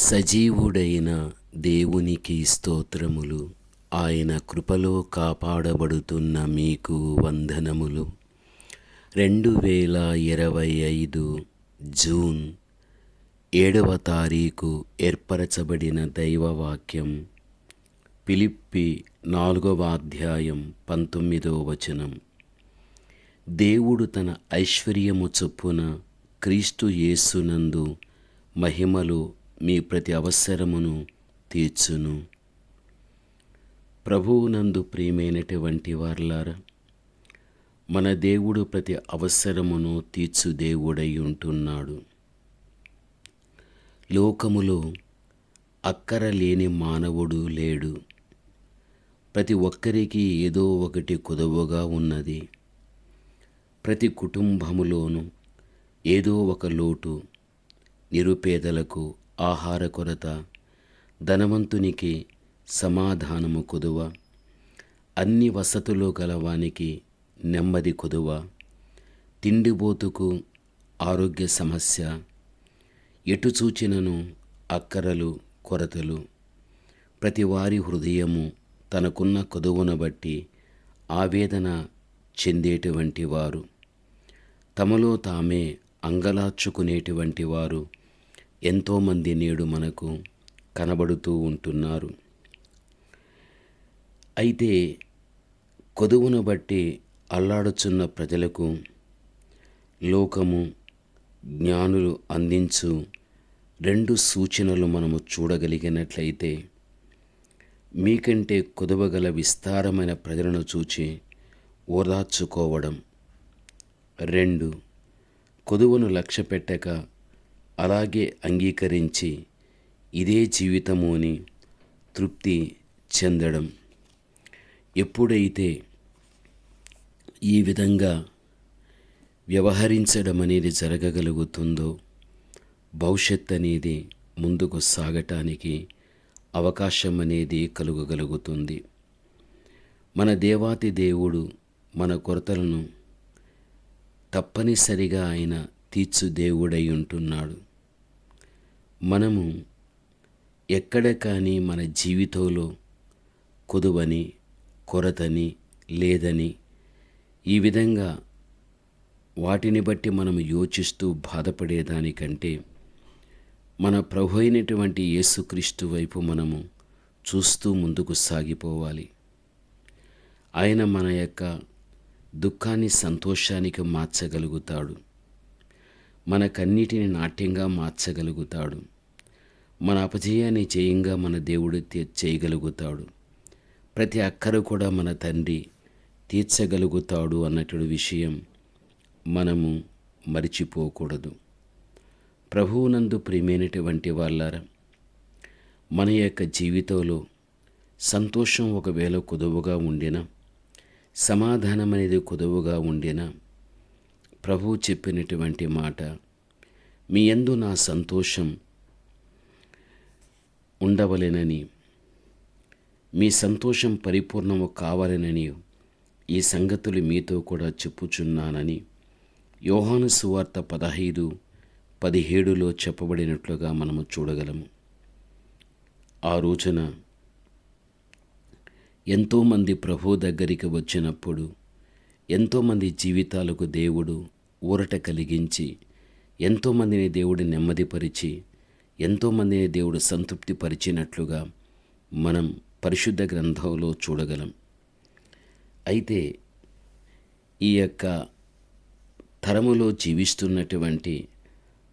సజీవుడైన దేవునికి స్తోత్రములు. ఆయన కృపలో కాపాడబడుతున్న మీకు వందనములు. రెండు వేల ఇరవై ఐదు జూన్ ఏడవ తారీఖు ఏర్పరచబడిన దైవవాక్యం. పిలిప్పి నాలుగవ అధ్యాయం పంతొమ్మిదవ వచనం. దేవుడు తన ఐశ్వర్యము చొప్పున క్రీస్తు యేసునందు మహిమలు మీ ప్రతి అవసరమును తీర్చును. ప్రభువునందు ప్రియమైనటువంటి వార్లారా మన దేవుడు ప్రతి అవసరమును తీర్చు దేవుడై ఉంటున్నాడు. లోకములో అక్కర లేని మానవుడు లేడు. ప్రతి ఒక్కరికి ఏదో ఒకటి కుదవగా ఉన్నది. ప్రతి కుటుంబములోనూ ఏదో ఒక లోటు నిరుపేదలకు ఆహార కొరత ధనవంతునికి సమాధానము కుదువ అన్ని వసతులు గలవానికి నెమ్మది కుదువ తిండిబోతుకు ఆరోగ్య సమస్య ఎటు చూచినను అక్కరలు కొరతలు ప్రతి వారి హృదయము తనకున్న కొదువును బట్టి ఆవేదన చెందేటువంటి వారు తమలో తామే అంగలార్చుకునేటువంటి వారు ఎంతోమంది నేడు మనకు కనబడుతూ ఉంటున్నారు. అయితే కొదువును బట్టి అల్లాడుచున్న ప్రజలకు లోకము జ్ఞానులు అందించు రెండు సూచనలు మనము చూడగలిగినట్లయితే మీకంటే కొదవగల విస్తారమైన ప్రజలను చూచి ఓదార్చుకోవడం. రెండు కొదువును లక్ష్యపెట్టక అలాగే అంగీకరించి ఇదే జీవితము అని తృప్తి చెందడం. ఎప్పుడైతే ఈ విధంగా వ్యవహరించడం అనేది జరగగలుగుతుందో భవిష్యత్ అనేది ముందుకు సాగటానికి అవకాశం అనేది కలుగగలుగుతుంది. మన దేవాతి దేవుడు మన కొరతలను తప్పనిసరిగా ఆయన తీర్చు దేవుడై ఉంటున్నాడు. మనము ఎక్కడ కానీ మన జీవితంలో కొదువని కొరతని లేదని ఈ విధంగా వాటిని బట్టి మనం యోచిస్తూ బాధపడేదానికంటే మన ప్రభు అయినటువంటి యేసుక్రీస్తు వైపు మనము చూస్తూ ముందుకు సాగిపోవాలి. ఆయన మన యొక్క దుఃఖాన్ని సంతోషానికి మార్చగలుగుతాడు. మనకన్నిటిని నాట్యంగా మార్చగలుగుతాడు. మన అపజయాన్ని జయంగా మన దేవుడు చేయగలుగుతాడు. ప్రతి అక్కర కూడా మన తండ్రి తీర్చగలుగుతాడు అన్నటువంటి విషయం మనము మరిచిపోకూడదు. ప్రభువునందు ప్రియమైనటువంటి వాళ్ళారా మన యొక్క జీవితంలో సంతోషం ఒకవేళ కుదువుగా ఉండినా సమాధానం అనేది కుదువుగా ఉండినా ప్రభువు చెప్పినటువంటి మాట మీ ఎందు నా సంతోషం ఉండవలెనని మీ సంతోషం పరిపూర్ణము కావాలనని ఈ సంగతులు మీతో కూడా చెప్పుచున్నానని యోహాను సువార్త పదహైదు పదిహేడులో చెప్పబడినట్లుగా మనము చూడగలము. ఆ రోజున ఎంతోమంది ప్రభు దగ్గరికి వచ్చినప్పుడు ఎంతోమంది జీవితాలకు దేవుడు ఊరట కలిగించి ఎంతోమందిని దేవుడు నెమ్మదిపరిచి ఎంతోమందిని దేవుడు సంతృప్తి పరిచినట్లుగా మనం పరిశుద్ధ గ్రంథంలో చూడగలం. అయితే ఈ యొక్క తరములో జీవిస్తున్నటువంటి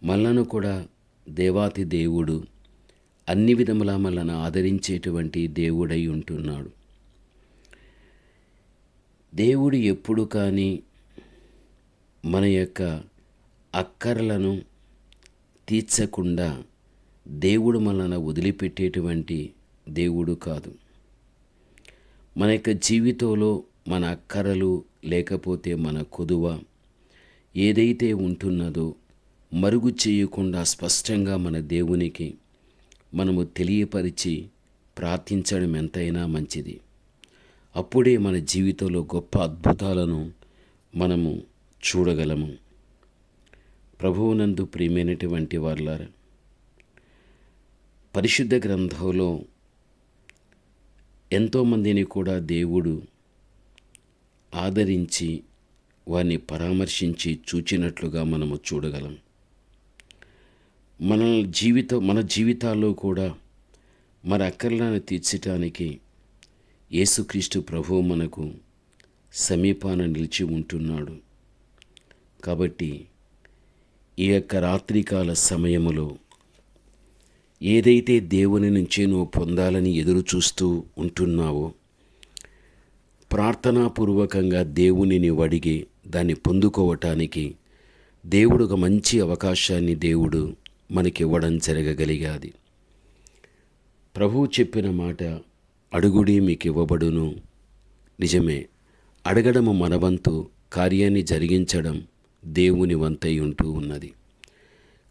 మళ్ళను కూడా దేవాతి దేవుడు అన్ని విధములా మనల్ని ఆదరించేటువంటి దేవుడై ఉంటున్నాడు. దేవుడు ఎప్పుడు కానీ మన యొక్క అక్కరలను తీర్చకుండా దేవుడు మనల్ని వదిలిపెట్టేటువంటి దేవుడు కాదు. మన యొక్క జీవితంలో మన అక్కరలు లేకపోతే మన కొదువ ఏదైతే ఉంటున్నదో మరుగు చేయకుండా స్పష్టంగా మన దేవునికి మనము తెలియపరిచి ప్రార్థించడం ఎంతైనా మంచిది. అప్పుడే మన జీవితంలో గొప్ప అద్భుతాలను మనము చూడగలము. ప్రభువునందు ప్రియమైనటువంటి వాళ్ళ పరిశుద్ధ గ్రంథంలో ఎంతోమందిని కూడా దేవుడు ఆదరించి వారిని పరామర్శించి చూచినట్లుగా మనము చూడగలం. మన జీవితం మన జీవితాల్లో కూడా మన అక్కర్లను తీర్చటానికి యేసుక్రీస్తు ప్రభు మనకు సమీపాన నిలిచి ఉంటున్నాడు. కాబట్టి ఈ యొక్క రాత్రికాల సమయములో ఏదైతే దేవుని నుంచే నువ్వు పొందాలని ఎదురు చూస్తూ ఉంటున్నావో ప్రార్థనాపూర్వకంగా దేవునిని నీవు అడిగి దాన్ని పొందుకోవటానికి దేవుడు ఒక మంచి అవకాశాన్ని దేవుడు మనకి ఇవ్వడం జరగగలిగాది. ప్రభువు చెప్పిన మాట అడుగుడి మీకు ఇవ్వబడును నిజమే అడగడము మనవంతు కార్యాన్ని జరిగించడం దేవుని వంతై ఉంటూ ఉన్నది.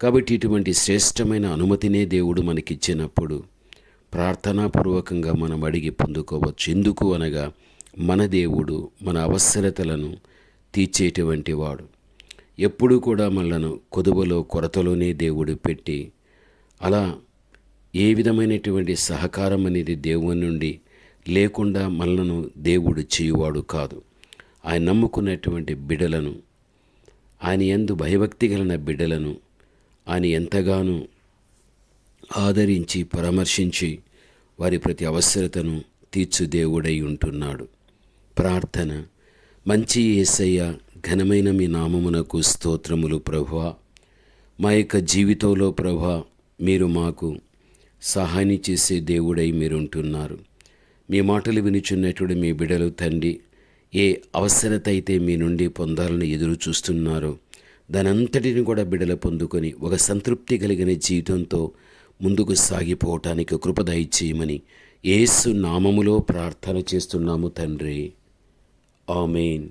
కాబట్టి ఇటువంటి శ్రేష్టమైన అనుమతినే దేవుడు మనకిచ్చినప్పుడు ప్రార్థనాపూర్వకంగా మనం అడిగి పొందుకోవచ్చు. ఎందుకు అనగా మన దేవుడు మన అవసరతలను తీర్చేటువంటి వాడు. ఎప్పుడూ కూడా మనలను కొదువలో కొరతలోనే దేవుడు పెట్టి అలా ఏ విధమైనటువంటి సహకారం అనేది దేవుని నుండి లేకుండా మనలను దేవుడు చేయువాడు కాదు. ఆయన నమ్ముకున్నటువంటి బిడలను ఆయన ఎందు భయభక్తి కలిగిన బిడ్డలను ఆయన ఎంతగానో ఆదరించి పరామర్శించి వారి ప్రతి అవసరతను తీర్చు దేవుడై ఉంటున్నాడు. ప్రార్థన. మంచి ఏసయ్య ఘనమైన మీ నామమునకు స్తోత్రములు ప్రభువా. మా యొక్క జీవితంలో ప్రభా మీరు మాకు సహాయం చేసే దేవుడై మీరు ఉంటున్నారు మీ మాటలు వినిచున్నటువంటి మీ బిడలు తండ్రి ఏ అవసరత అయితే మీ నుండి పొందాలని ఎదురు చూస్తున్నారో దానంతటిని కూడా బిడల పొందుకొని ఒక సంతృప్తి కలిగిన జీవితంతో ముందుకు సాగిపోవటానికి కృపదయ చేయమని ఏసు నామములో ప్రార్థన చేస్తున్నాము తండ్రి. ఆమెన్.